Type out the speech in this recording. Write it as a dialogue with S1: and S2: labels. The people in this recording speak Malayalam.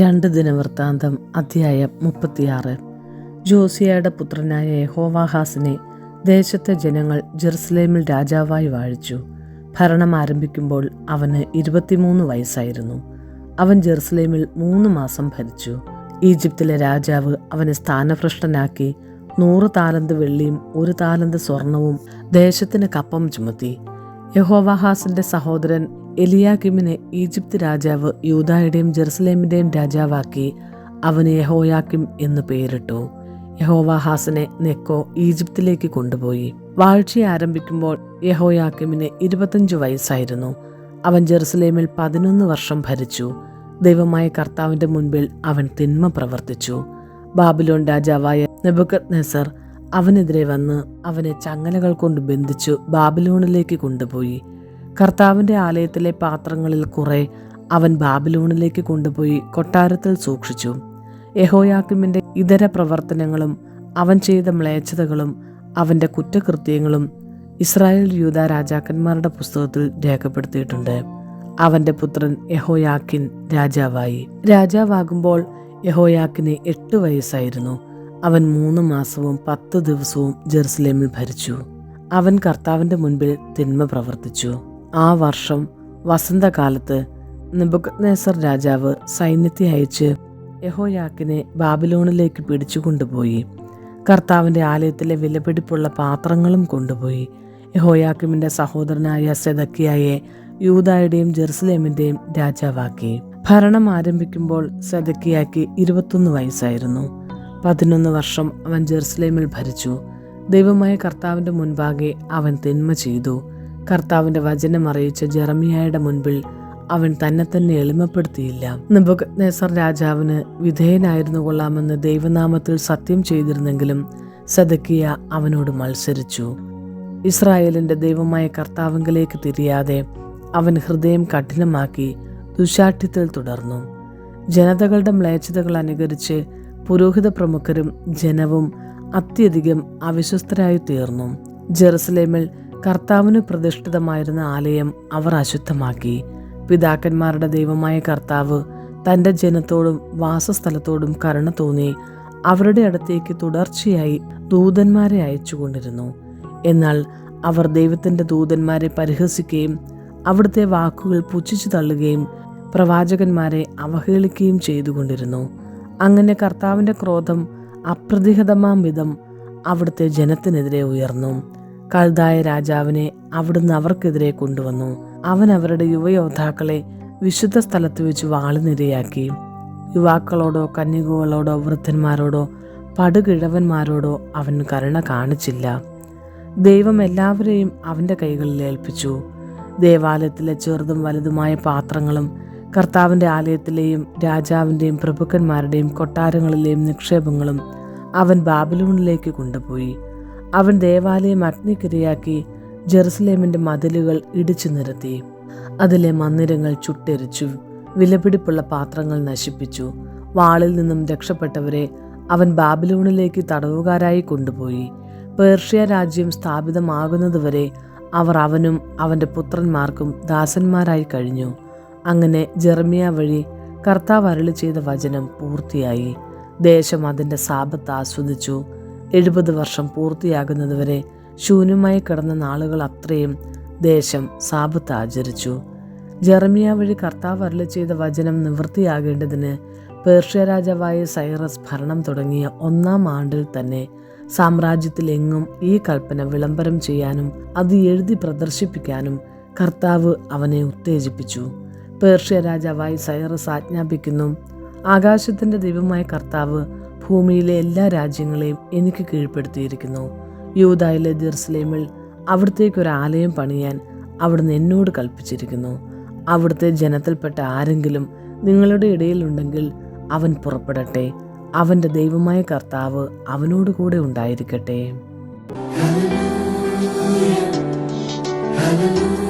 S1: രണ്ട് ദിനവൃത്താന്തം അധ്യായം മുപ്പത്തിയാറ്. ജോസിയയുടെ പുത്രനായ യഹോവാഹാസിനെ ദേശത്തെ ജനങ്ങൾ ജെറുസലേമിൽ രാജാവായി വാഴിച്ചു. ഭരണം ആരംഭിക്കുമ്പോൾ അവന് ഇരുപത്തിമൂന്ന് വയസ്സായിരുന്നു. അവൻ ജെറുസലേമിൽ മൂന്ന് മാസം ഭരിച്ചു. ഈജിപ്തിലെ രാജാവ് അവനെ സ്ഥാനഭ്രഷ്ടനാക്കി നൂറ് താലന്ത് വെള്ളിയും ഒരു താലന്ത് സ്വർണവും ദേശത്തിന് കപ്പം ചുമത്തി. യഹോവാഹാസിന്റെ സഹോദരൻ എലിയാക്കിമിനെ ഈജിപ്ത് രാജാവ് യൂതായുടെയും ജെറുസലേമിന്റെയും രാജാവാക്കി അവന് യഹോയാക്കിം എന്ന് പേരിട്ടു. യഹോവാഹാസനെ നെക്കോ ഈജിപ്തിലേക്ക് കൊണ്ടുപോയി. വാഴ്ച ആരംഭിക്കുമ്പോൾ യഹോയാക്കിമിന് ഇരുപത്തഞ്ചു വയസ്സായിരുന്നു. അവൻ ജെറുസലേമിൽ പതിനൊന്ന് വർഷം ഭരിച്ചു. ദൈവമായ കർത്താവിന്റെ മുൻപിൽ അവൻ തിന്മ പ്രവർത്തിച്ചു. ബാബിലോൺ രാജാവായ നെബുക്കത് നെസർ അവനെതിരെ വന്ന് അവനെ ചങ്ങലകൾ കൊണ്ട് ബന്ധിച്ചു ബാബിലോണിലേക്ക് കൊണ്ടുപോയി. കർത്താവിന്റെ ആലയത്തിലെ പാത്രങ്ങളിൽ കുറെ അവൻ ബാബിലോണിലേക്ക് കൊണ്ടുപോയി കൊട്ടാരത്തിൽ സൂക്ഷിച്ചു. യഹോയാക്കിമിന്റെ ഇതര പ്രവർത്തനങ്ങളും അവൻ ചെയ്ത മ്ലേച്ഛതകളും അവന്റെ കുറ്റകൃത്യങ്ങളും ഇസ്രായേൽ യൂത രാജാക്കന്മാരുടെ പുസ്തകത്തിൽ രേഖപ്പെടുത്തിയിട്ടുണ്ട്. അവന്റെ പുത്രൻ യഹോയാക്കിൻ രാജാവായി. രാജാവാകുമ്പോൾ യഹോയാക്കിന് എട്ട് വയസ്സായിരുന്നു. അവൻ മൂന്ന് മാസവും പത്ത് ദിവസവും ജെറുസലേമിൽ ഭരിച്ചു. അവൻ കർത്താവിന്റെ മുൻപിൽ തിന്മ പ്രവർത്തിച്ചു. ആ വർഷം വസന്തകാലത്ത് നെബുക്കദ്നേസർ രാജാവ് സൈന്യത്തെ അയച്ച് യഹോയാക്കിനെ ബാബിലോണിലേക്ക് പിടിച്ചു കൊണ്ടുപോയി. കർത്താവിന്റെ ആലയത്തിലെ വിലപിടിപ്പുള്ള പാത്രങ്ങളും കൊണ്ടുപോയി. യഹോയാക്കിമിന്റെ സഹോദരനായ സെദക്കിയായെ യൂതായുടെയും ജെറുസലേമിന്റെയും രാജാവാക്കി. ഭരണം ആരംഭിക്കുമ്പോൾ സെദക്കിയാക്ക് ഇരുപത്തൊന്ന് വയസ്സായിരുന്നു. പതിനൊന്ന് വർഷം അവൻ ജെറുസലേമിൽ ഭരിച്ചു. ദൈവമായ കർത്താവിന്റെ മുൻപാകെ അവൻ തിന്മ ചെയ്തു. കർത്താവിന്റെ വചനം അറിയിച്ച ജെറമിയായുടെ മുൻപിൽ അവൻ തന്നെ തന്നെ എളിമപ്പെടുത്തിയില്ല. നെബുക്കദ്നേസർ രാജാവിന് വിധേയനായിരുന്നു കൊള്ളാമെന്ന് ദൈവനാമത്തിൽ സത്യം ചെയ്തിരുന്നെങ്കിലും സദക്കിയ അവനോട് മത്സരിച്ചു. ഇസ്രായേലിന്റെ ദൈവമായ കർത്താവിംഗലേക്ക് തിരിയാതെ അവൻ ഹൃദയം കഠിനമാക്കി ദുശാഠ്യത്തിൽ തുടർന്നു. ജനതകളുടെ മ്ലേച്ഛതകൾ അനുകരിച്ച് പുരോഹിത പ്രമുഖരും ജനവും അത്യധികം അവിശ്വസ്തരായി തീർന്നു. ജെറുസലേമിൽ കർത്താവിന് പ്രതിഷ്ഠിതമായിരുന്ന ആലയം അവർ അശുദ്ധമാക്കി. പിതാക്കന്മാരുടെ ദൈവമായ കർത്താവ് തന്റെ ജനത്തോടും വാസസ്ഥലത്തോടും കരുണ തോന്നി അവരുടെ അടുത്തേക്ക് തുടർച്ചയായി ദൂതന്മാരെ അയച്ചുകൊണ്ടിരുന്നു. എന്നാൽ അവർ ദൈവത്തിന്റെ ദൂതന്മാരെ പരിഹസിക്കുകയും അവിടുത്തെ വാക്കുകൾ പുച്ഛിച്ചു തള്ളുകയും പ്രവാചകന്മാരെ അവഹേളിക്കുകയും ചെയ്തുകൊണ്ടിരുന്നു. അങ്ങനെ കർത്താവിന്റെ ക്രോധം അപ്രതിഹതമാം വിധം അവിടുത്തെ ജനത്തിനെതിരെ ഉയർന്നു. കൽതായ രാജാവിനെ അവിടുന്ന് അവർക്കെതിരെ കൊണ്ടുവന്നു. അവൻ അവരുടെ യുവയോദ്ധാക്കളെ വിശുദ്ധ സ്ഥലത്ത് വെച്ച് വാളിനിരയാക്കി. യുവാക്കളോടോ കന്യകകളോടോ വൃദ്ധന്മാരോടോ പടുകിഴവന്മാരോടോ അവൻ കരുണ കാണിച്ചില്ല. ദൈവം എല്ലാവരെയും അവന്റെ കൈകളിൽ ഏൽപ്പിച്ചു. ദേവാലയത്തിലെ ചെറുതും വലുതുമായ പാത്രങ്ങളും കർത്താവിന്റെ ആലയത്തിലെയും രാജാവിന്റെയും പ്രഭുക്കന്മാരുടെയും കൊട്ടാരങ്ങളിലെയും നിക്ഷേപങ്ങളും അവൻ ബാബിലൂണിലേക്ക് കൊണ്ടുപോയി. അവൻ ദേവാലയം അഗ്നിക്കിരയാക്കി ജെറുസലേമിന്റെ മതിലുകൾ ഇടിച്ചു നിരത്തി. അതിലെ മന്ദിരങ്ങൾ ചുട്ടെരിച്ചു വിലപിടിപ്പുള്ള പാത്രങ്ങൾ നശിപ്പിച്ചു. വാളിൽ നിന്നും രക്ഷപ്പെട്ടവരെ അവൻ ബാബിലൂണിലേക്ക് തടവുകാരായി കൊണ്ടുപോയി. പേർഷ്യ രാജ്യം സ്ഥാപിതമാകുന്നതുവരെ അവർ അവനും അവന്റെ പുത്രന്മാർക്കും ദാസന്മാരായി കഴിഞ്ഞു. അങ്ങനെ ജെർമിയ വഴി കർത്താവ് അരളി ചെയ്ത വചനം പൂർത്തിയായി. ദേശം അതിന്റെ സാപത്ത് ആസ്വദിച്ചു. എഴുപത് വർഷം പൂർത്തിയാകുന്നതുവരെ ശൂന്യമായി കിടന്ന നാളുകൾ അത്രയും ദേശം സാപത്ത് ആചരിച്ചു. ജെറമിയ വഴി കർത്താവ് അരളി ചെയ്ത വചനം നിവൃത്തിയാകേണ്ടതിന് പേർഷ്യ രാജാവായ സൈറസ് ഭരണം തുടങ്ങിയ ഒന്നാം ആണ്ടിൽ തന്നെ സാമ്രാജ്യത്തിലെങ്ങും ഈ കൽപ്പന വിളംബരം ചെയ്യാനും അത് എഴുതി പ്രദർശിപ്പിക്കാനും കർത്താവ് അവനെ ഉത്തേജിപ്പിച്ചു. പേർഷ്യ രാജാവായി സൈറസ് ആജ്ഞാപിക്കുന്നു. ആകാശത്തിന്റെ ദൈവമായ കർത്താവ് ഭൂമിയിലെ എല്ലാ രാജ്യങ്ങളെയും എനിക്ക് കീഴ്പ്പെടുത്തിയിരിക്കുന്നു. യൂതായിലെ ജെറുസലേമിൽ അവിടത്തേക്കൊരു ആലയം പണിയാൻ അവിടുന്ന് എന്നോട് കൽപ്പിച്ചിരിക്കുന്നു. അവിടുത്തെ ജനത്തിൽപ്പെട്ട ആരെങ്കിലും നിങ്ങളുടെ ഇടയിലുണ്ടെങ്കിൽ അവൻ പുറപ്പെടട്ടെ. അവന്റെ ദൈവമായ കർത്താവ് അവനോട് കൂടെ ഉണ്ടായിരിക്കട്ടെ.
S2: Hallelujah.